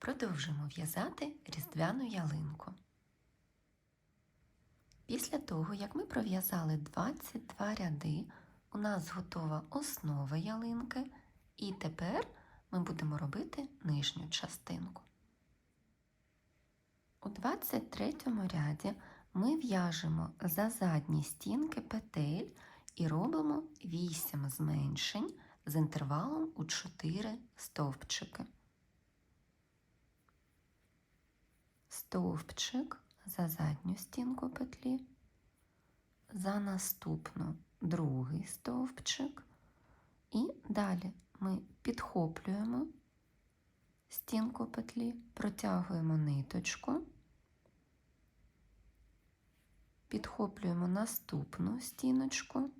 Продовжимо в'язати різдвяну ялинку. Після того, як ми пров'язали 22 ряди, у нас готова основа ялинки, і тепер ми будемо робити нижню частинку. У 23 ряді ми в'яжемо за задні стінки петель і робимо 8 зменшень з інтервалом у 4 стовпчики. Стовпчик за задню стінку петлі, за наступну другий стовпчик, і далі ми підхоплюємо стінку петлі, протягуємо ниточку, підхоплюємо наступну стіночку,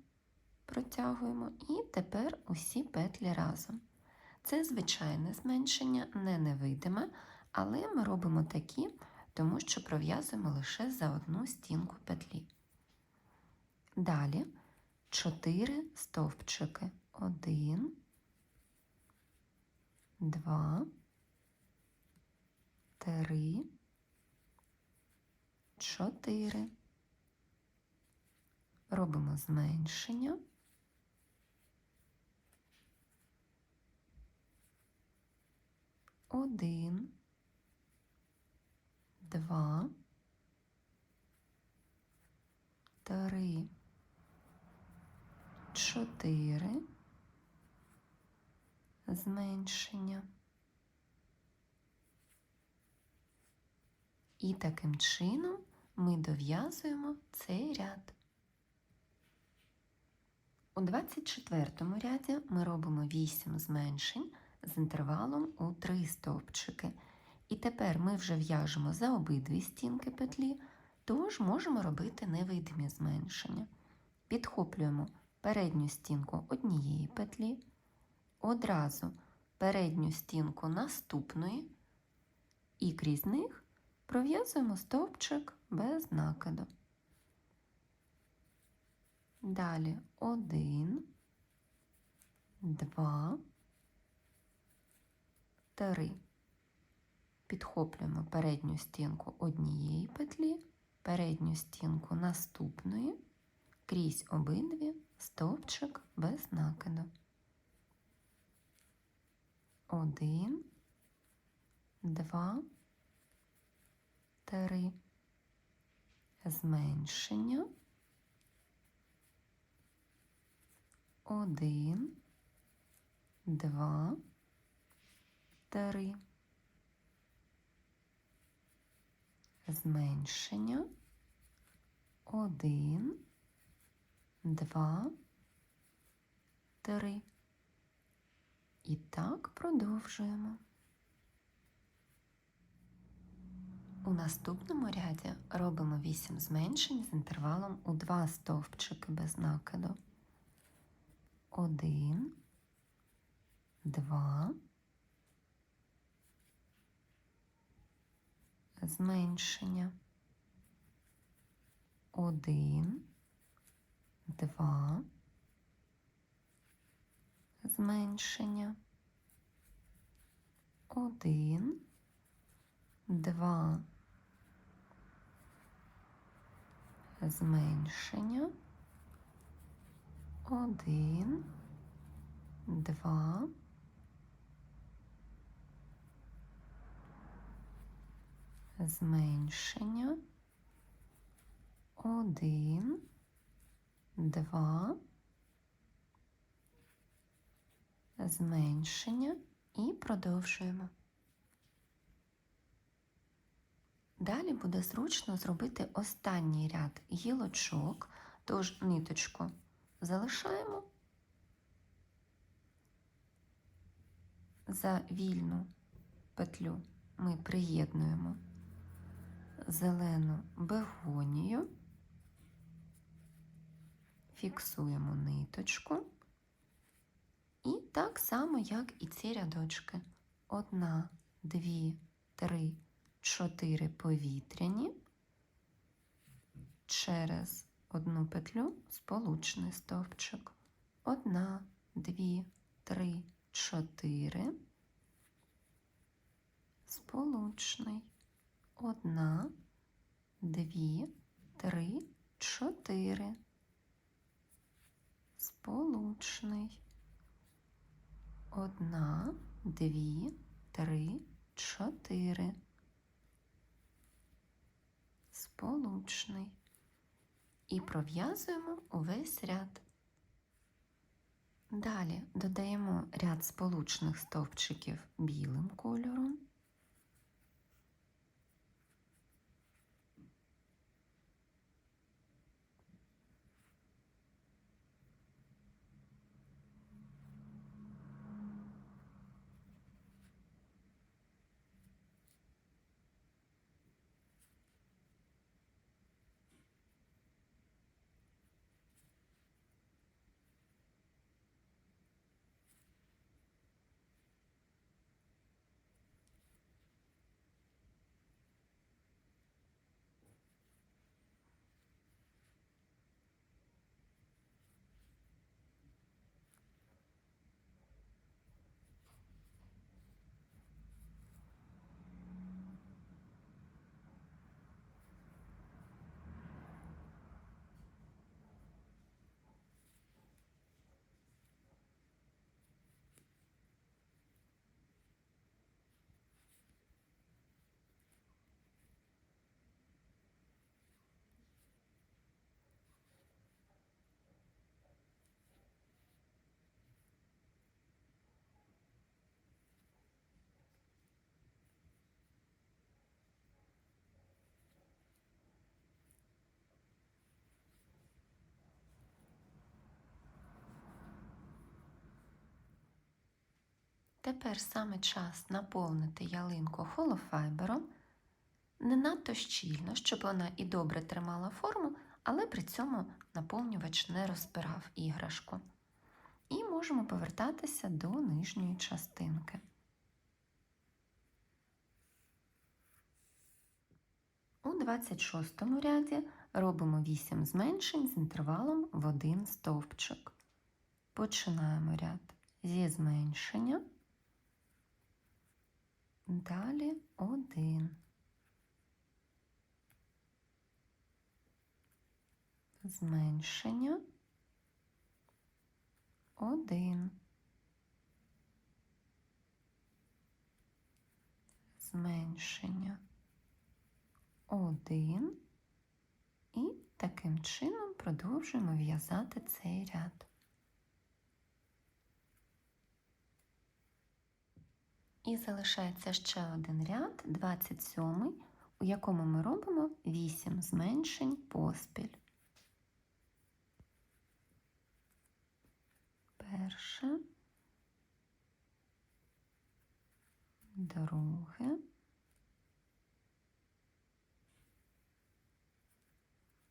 протягуємо і тепер усі петлі разом. Це звичайне зменшення, не невидиме, але ми робимо такі, тому що пров'язуємо лише за одну стінку петлі. Далі 4 стовпчики. 1, 2, 3, 4. Робимо зменшення. Один, два, три, чотири, зменшення. І таким чином ми дов'язуємо цей ряд. У 24 ряді ми робимо 8 зменшень з інтервалом у 3 стовпчики. І тепер ми вже в'яжемо за обидві стінки петлі, тож можемо робити невидимі зменшення. Підхоплюємо передню стінку однієї петлі, одразу передню стінку наступної, і крізь них пров'язуємо стовпчик без накиду. Далі один, два, три. Підхоплюємо передню стінку однієї петлі, передню стінку наступної, крізь обидві стовпчик без накиду. Один, два, три. Зменшення. Один, два, три. Зменшення. Один, два, три. І так продовжуємо. У наступному ряді робимо 8 зменшень з інтервалом у 2 стовпчики без накиду. Один, два, зменшення. Один, два, зменшення. Один, два, зменшення. Один, два, зменшення. Один, два, зменшення. І продовжуємо. Далі буде зручно зробити останній ряд гілочок, тож ниточку залишаємо. За вільну петлю ми приєднуємо зелену бегонію, фіксуємо ниточку. І так само, як і ці рядочки. Одна, дві, три, чотири повітряні через одну петлю сполучний стовпчик. Одна, дві, три, чотири. сполучний. Одна, дві, три, чотири. Сполучний. Одна, дві, три, чотири. Сполучний. І пров'язуємо увесь ряд. Далі додаємо ряд сполучних стовпчиків білим кольором. Тепер саме час наповнити ялинку холофайбером не надто щільно, щоб вона і добре тримала форму, але при цьому наповнювач не розпирав іграшку. І можемо повертатися до нижньої частинки. У 26 ряді робимо 8 зменшень з інтервалом в один стовпчик. Починаємо ряд зі зменшення. Далі один. Зменшення. Один. Зменшення. Один. І таким чином продовжуємо в'язати цей ряд. І залишається ще один ряд, 27, у якому ми робимо 8 зменшень поспіль. Перше, друге,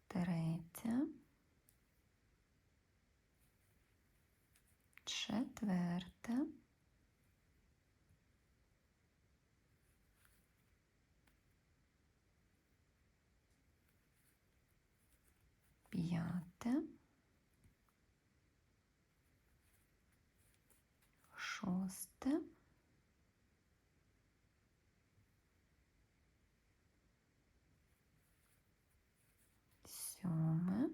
третє, п'яте, шосте, сьоме,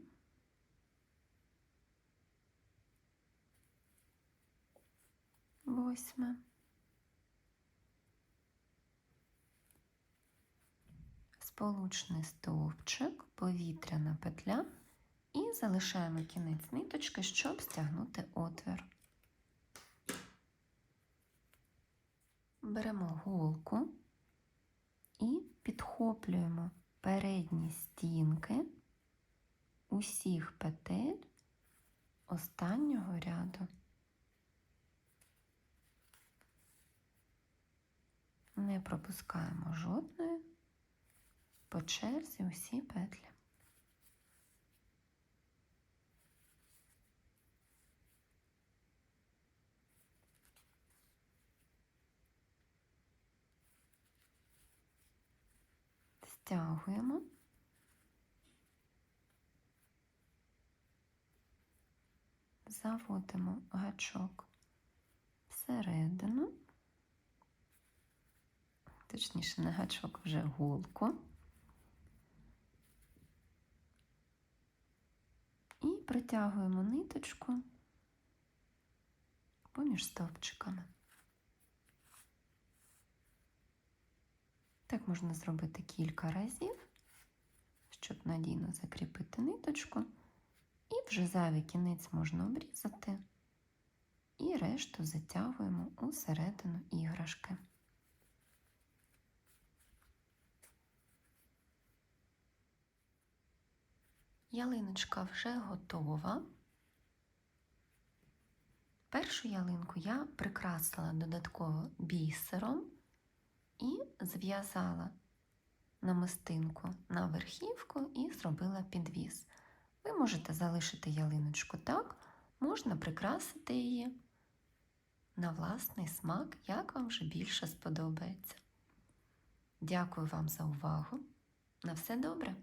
восьме. Сполучний стовпчик, повітряна петля і залишаємо кінець ниточки, щоб стягнути отвір. Беремо голку і підхоплюємо передні стінки усіх петель останнього ряду. Не пропускаємо жодної по черзі усі петлі. Стягуємо. Заводимо гачок всередину, точніше, на гачок вже голку. І протягуємо ниточку поміж стовпчиками. Так можна зробити кілька разів, щоб надійно закріпити ниточку. І вже зайвий кінець можна обрізати. І решту затягуємо у середину іграшки. Ялиночка вже готова. Першу ялинку я прикрасила додатково бісером і зв'язала намистинку на верхівку і зробила підвіз. Ви можете залишити ялиночку так, можна прикрасити її на власний смак, як вам вже більше сподобається. Дякую вам за увагу. На все добре!